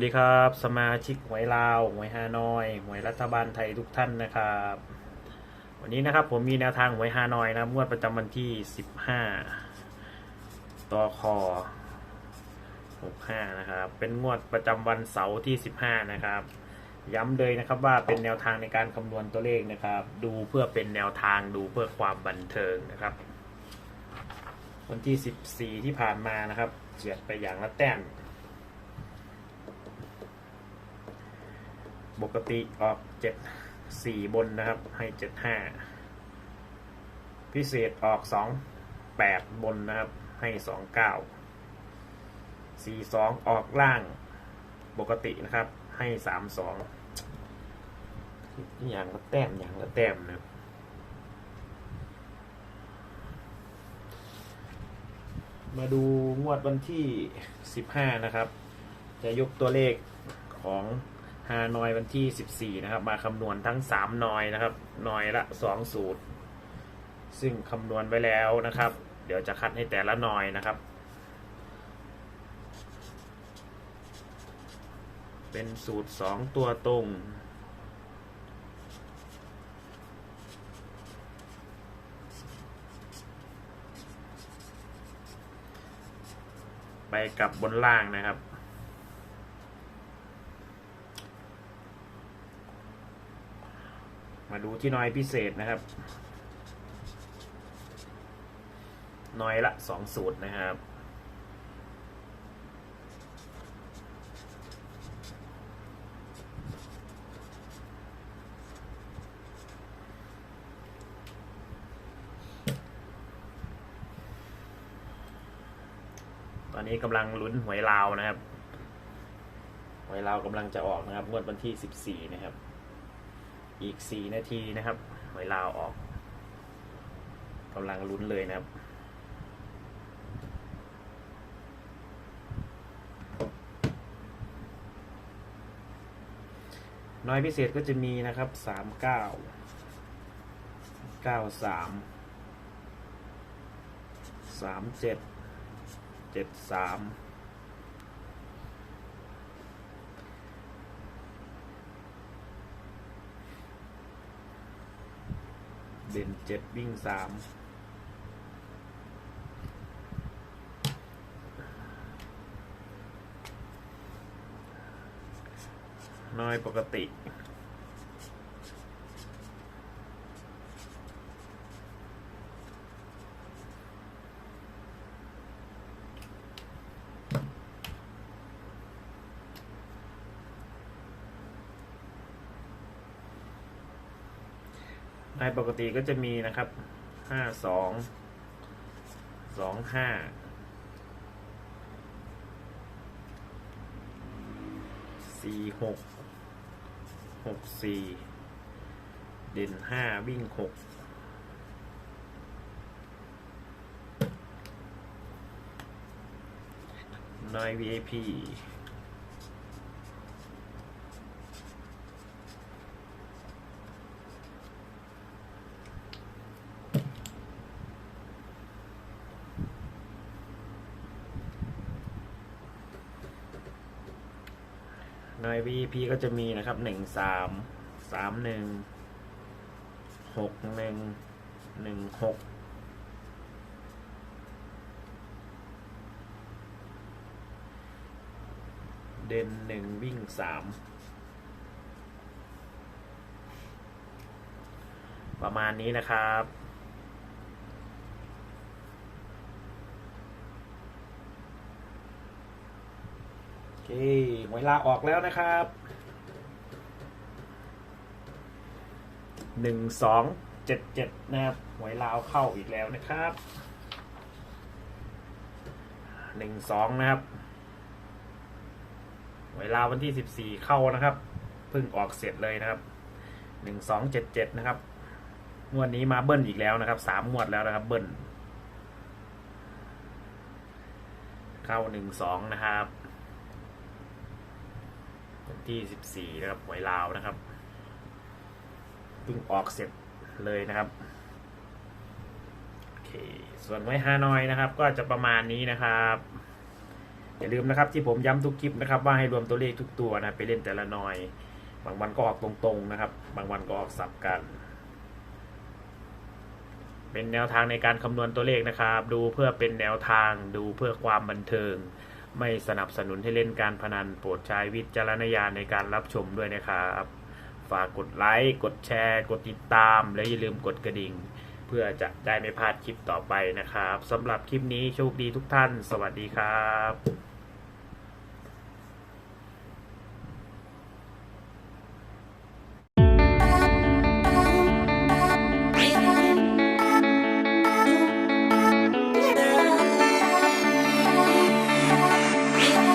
วัสดีครับ สมาชิกหวยลาวหวยฮานอยหวยรัฐบาลไทยทุกท่านนะครับ วันนี้นะครับผมมีแนวทางหวยฮานอยนะงวดประจำวันที่ 15ต่อคอ65นะครับ เป็นงวดประจำวันเสาร์ที่ 15 นะครับ ย้ำเลยนะครับว่าเป็นแนวทางในการคำนวณตัวเลขนะครับ ดูเพื่อเป็นแนวทางดูเพื่อความบันเทิงนะครับ วันที่ 14 ที่ผ่านมานะครับเฉียดไปอย่างละแต้ม ปกติออกเจ็ดสี่บนนะครับ ให้เจ็ดห้าพิเศษออกสองแปดบนนะครับ ให้สองเก้าสี่สองออกล่างปกตินะครับ ให้สามสองอย่างละแต้มอย่างละแต้มนะมาดูงวดวันที่สิบห้านะครับ จะยกตัวเลขของ ฮานอยวันที่ 14 นะครับ มาคำนวณทั้ง 3 นอยนะครับ นอยละ 2 สูตร ซึ่งคำนวณไว้แล้วนะครับ เดี๋ยวจะคัดให้แต่ละนอยนะครับ เป็นสูตร 2 ตัวตรงไปกับบนล่างนะครับ มาดูที่น้อยพิเศษนะครับน้อยละสองสูตรนะครับตอนนี้กำลังลุ้นหวยลาวนะครับ หวยลาวกำลังจะออกนะครับงวดวันที่ 14 นะครับ อีก 4 นาทีนะครับหวยลาวออกกำลังลุ้นเลยนะครับน้อยพิเศษก็จะมีนะครับ3 9 9 3 3 7 7 3เด่ นเจ็ดวิ่งสามน้อยปกติ ในปกติก็จะมีนะครับห้าสองสองห้าสี่หกหกสี่เด่นห้าวิ่งหกนาย VIP ใน VP ก็จะมีนะครับหนึ่งสามสามหนึ่งหกหนึ่งหนึ่งหกเด่นหนึ่งวิ่งสามประมาณนี้นะครับ เคหวยลาออกแล้วนะครับหนึ่งสองเจ็ดเจ็ดนะครับหวยลาวเข้าอีกแล้วนะครับหนึ่งสองนะครับหวยลาววันที่สิบสี่เข้านะครับเพิ่งออกเสร็จเลยนะครับหนึ่งสองเจ็ดเจ็ดนะครับงวดนี้มาเบิ้ลอีกแล้วนะครับสามงวดแล้วนะครับเบิ้ลเข้าหนึ่งสองนะครับ วันที่สิบสี่นะครับหวยลาวนะครับเพิ่งออกเสร็จเลยนะครับโอเคส่วนหวยฮานอยนะครับ ก็จะประมาณนี้นะครับอย่าลืมนะครับที่ผมย้ำทุกคลิปนะครับว่าให้รวมตัวเลขทุกตัวนะไปเล่นแต่ละหน่อย บางวันก็ออกตรงๆนะครับ บางวันก็ออกสับกัน เป็นแนวทางในการคำนวณตัวเลขนะครับ ดูเพื่อเป็นแนวทางดูเพื่อความบันเทิง ไม่สนับสนุนให้เล่นการพนันโปรดใช้วิจารณญาณในการรับชมด้วยนะครับ ฝากกดไลค์ กดแชร์ กดติดตาม และอย่าลืมกดกระดิ่ง เพื่อจะได้ไม่พลาดคลิปต่อไปนะครับสำหรับคลิปนี้โชคดีทุกท่าน สวัสดีครับ